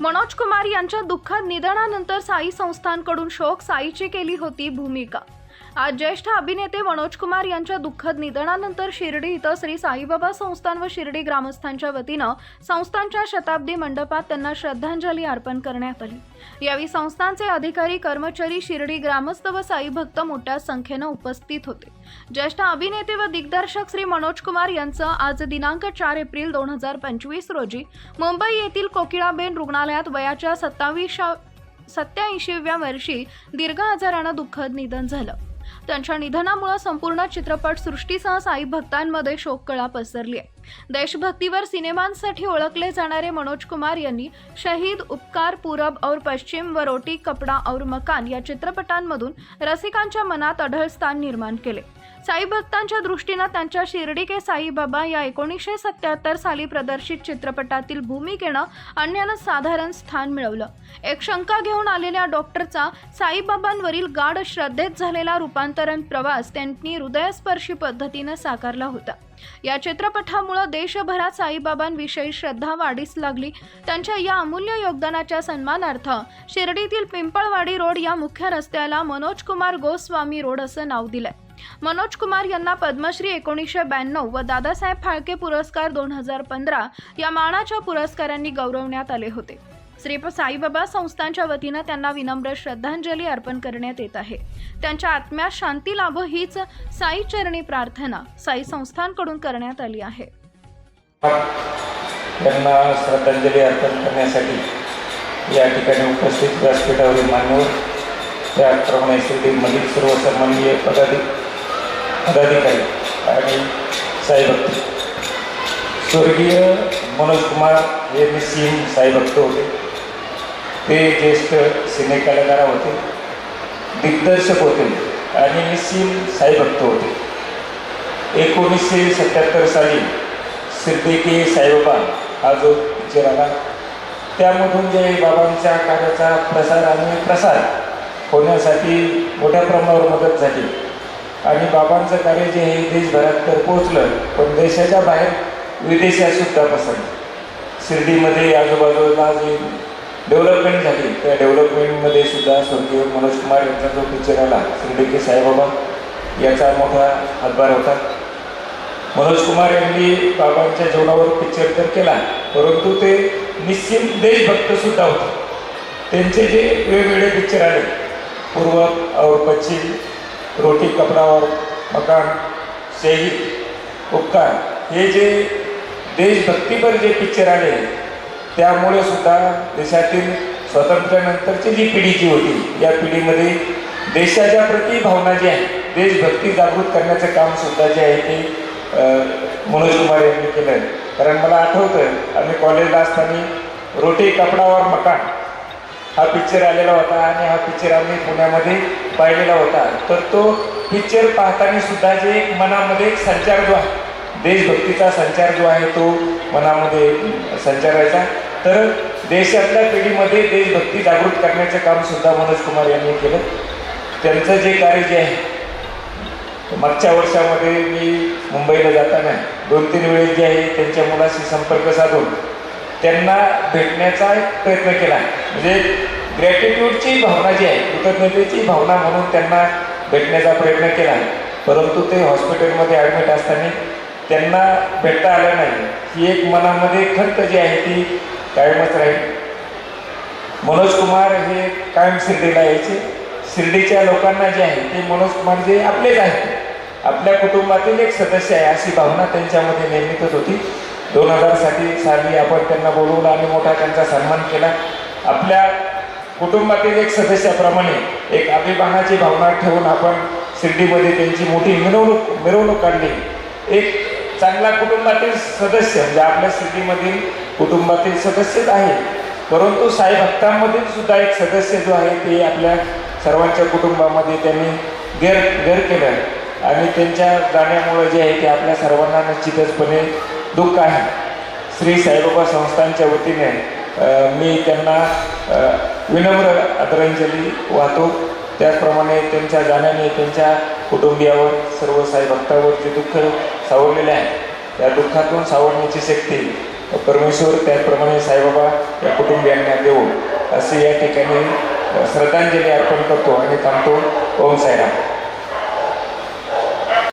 मनोज कुमार यांच्या दुःखद निधनानंतर साई संस्थांकडून शोक साईची केली होती भूमिका. आज ज्येष्ठ अभिनेते मनोज कुमार यांच्या दुःखद निधनानंतर शिर्डी इथं श्री साईबाबा संस्थान व शिर्डी ग्रामस्थांच्या वतीनं संस्थांच्या शताब्दी मंडपात त्यांना श्रद्धांजली अर्पण करण्यात आली. यावेळी संस्थांचे अधिकारी कर्मचारी शिर्डी ग्रामस्थ व साई भक्त मोठ्या संख्येनं उपस्थित होते. ज्येष्ठ अभिनेते व दिग्दर्शक श्री मनोज कुमार यांचं आज दिनांक चार एप्रिल दोन हजार पंचवीस रोजी मुंबई येथील कोकिळाबेन रुग्णालयात वयाच्या सत्तावीसशा सत्याऐंशीव्या वर्षी दीर्घ आजारानं दुःखद निधन झालं. त्यांच्या निधनामुळे संपूर्ण चित्रपट सृष्टीसह साई भक्तांमध्ये शोककळा पसरली आहे देशभक्तीवर सिनेमांसाठी ओळखले जाणारे मनोज कुमार यांनी शहीद उपकार पूरब और पश्चिम व रोटी कपडा और मकान या चित्रपटांमधून रसिकांच्या मनात अढळ स्थान निर्माण केले. साई भक्तांच्या दृष्टीनं त्यांच्या शिर्डी के साईबाबा या एकोणीसशे सत्याहत्तर साली प्रदर्शित चित्रपटातील भूमिकेनं अन्यानं साधारण स्थान मिळवलं. एक शंका घेऊन आलेल्या डॉक्टरचा साईबाबांवरील गाढ श्रद्धेत झालेला रूपांतरण प्रवास त्यांनी हृदयस्पर्शी पद्धतीनं साकारला होता. या चित्रपटामुळं देशभरात साईबाबांविषयी श्रद्धा वाढीस लागली. त्यांच्या या अमूल्य योगदानाच्या सन्मानार्थ शिर्डीतील पिंपळवाडी रोड या मुख्य रस्त्याला मनोज कुमार गोस्वामी रोड असं नाव दिलंय. मनोज कुमार यांना पद्मश्री एकोणीसशे ब्याण्णव व दादासाहेब फाळके पुरस्कार दोन हजार पंधरा या मानाच्या पुरस्कारांनी गौरवण्यात आले होते. श्री साईबाबा संस्थांच्या वतीनं त्यांना विनम्र श्रद्धांजली अर्पण करण्यात येत आहे. त्यांच्या आत्म्यास शांती लाभो हीच साई चरणी प्रार्थना साई संस्थांकडून करण्यात आली आहे. त्यांना श्रद्धांजली अर्पण करण्यासाठी या ठिकाणी उपस्थित व्यासपीठावरील मान्यवर त्याचप्रमाणे शिर्डीमधील सर्व सन्माननीय पदाधिक पदाधिकारी आणि साईभक्त स्वर्गीय मनोज कुमार हे मी निस्सीम साईभक्त होते. ते ज्येष्ठ सिनेकलाकार होते दिग्दर्शक होते आणि निस्सीम साईभक्त होते. एकोणीसशे सत्याहत्तर साली सिद्दीकी साईबाबा हा जो पिक्चर आला त्यामधून जे बाबांच्या कार्याचा प्रसार आणि प्रसार होण्यासाठी मोठ्या प्रमाणावर मदत झाली. आणि बाबांचं कार्य जे हे देशभरात तर पोहोचलं पण देशाच्या बाहेर विदेशात सुद्धा पसरलं. शिर्डीमध्ये आजूबाजूला जे डेव्हलपमेंट झाली. त्या डेव्हलपमेंटमध्ये सुद्धा स्वर्गीय मनोज कुमार यांचा जो पिक्चर आला शिर्डी के साईबाबा याचा मोठा हातभार होता. मनोज कुमार यांनी बाबांच्या जीवनावर पिक्चर तर केला परंतु ते निश्चित देशभक्तसुद्धा होते. त्यांचे जे वेगवेगळे पिक्चर आले पूर्व और पश्चिम रोटी कपडा और मकान शहीद उपकार हे जे देशभक्तीपर जे पिक्चर आले त्यामुळे सुद्धा देशातील स्वातंत्र्यानंतरची जी पिढी जी होती या पिढीमध्ये देशाच्या प्रती भावना जी आहे देशभक्ती जागृत करण्याचं काम सुद्धा जे आहे ते मनोज कुमार यांनी केलं आहे. कारण मला आठवतं आम्ही कॉलेजला असताना रोटी कपडावर मकान हा पिक्चर आलेला होता आणि हा पिक्चर आम्ही पुण्यामध्ये पाहिलेला होता. तर तो पिक्चर पाहताना सुद्धा जे एक मनामध्ये एक संचार जो आहे देशभक्तीचा संचार जो आहे तो मनामध्ये संचारायचा. तर देशातल्या पिढीमध्ये देशभक्ती जागृत करण्याचं काम सुद्धा मनोज कुमार यांनी केलं. त्यांचं जे कार्य जे आहे मागच्या वर्षामध्ये मी मुंबईला जाताना दोन तीन वेळेस जे आहे त्यांच्या मुलाशी संपर्क साधून त्यांना भेटण्याचा प्रयत्न केला. म्हणजे ग्रॅटिट्यूडची भावना जी आहे कृतज्ञतेची भावना म्हणून त्यांना भेटण्याचा प्रयत्न केला. परंतु ते हॉस्पिटलमध्ये ॲडमिट असताना त्यांना भेटता आलं नाही. ही एक मनामध्ये खंत जी आहे ती कायमच राहील? मनोज कुमार हे कायम शिर्डीला यायचे. शिर्डीच्या लोकांना जे आहे ते मनोज कुमार जे आपलेच आहेत. आपल्या कुटुंबातील एक सदस्य आहे अशी भावना त्यांच्यामध्ये नेहमीतच होती. दोन हजारसाठी साली आपण त्यांना बोलवलं आणि मोठा त्यांचा सन्मान केला. आपल्या कुटुंबातील एक सदस्याप्रमाणे एक अभिमानाची भावना ठेवून आपण शिर्डीमध्ये त्यांची मोठी मिरवणूक मिरवणूक काढली. एक चांगला कुटुंबातील सदस्य म्हणजे आपल्या शिर्डीमधील कुटुंबातील सदस्यच आहे. परंतु साई भक्तांमधील सुद्धा एक सदस्य जो आहे ते आपल्या सर्वांच्या कुटुंबामध्ये त्यांनी गैर गैर केलं. आणि त्यांच्या जाण्यामुळे जे आहे ते आपल्या सर्वांना निश्चितचपणे दुःख आहे. श्री साईबाबा संस्थांच्या वतीने मी त्यांना विनम्र आदरांजली वाहतो. त्याचप्रमाणे त्यांच्या जाण्याने त्यांच्या कुटुंबियावर सर्व साई भक्तावर जे दुःख सावरलेले आहे. त्या दुःखातून सावरण्याची शक्ती परमेश्वर त्याचप्रमाणे साईबाबा या कुटुंबियांना देऊ असे या ठिकाणी श्रद्धांजली अर्पण करतो आणि थांबतो. ओम साईराम.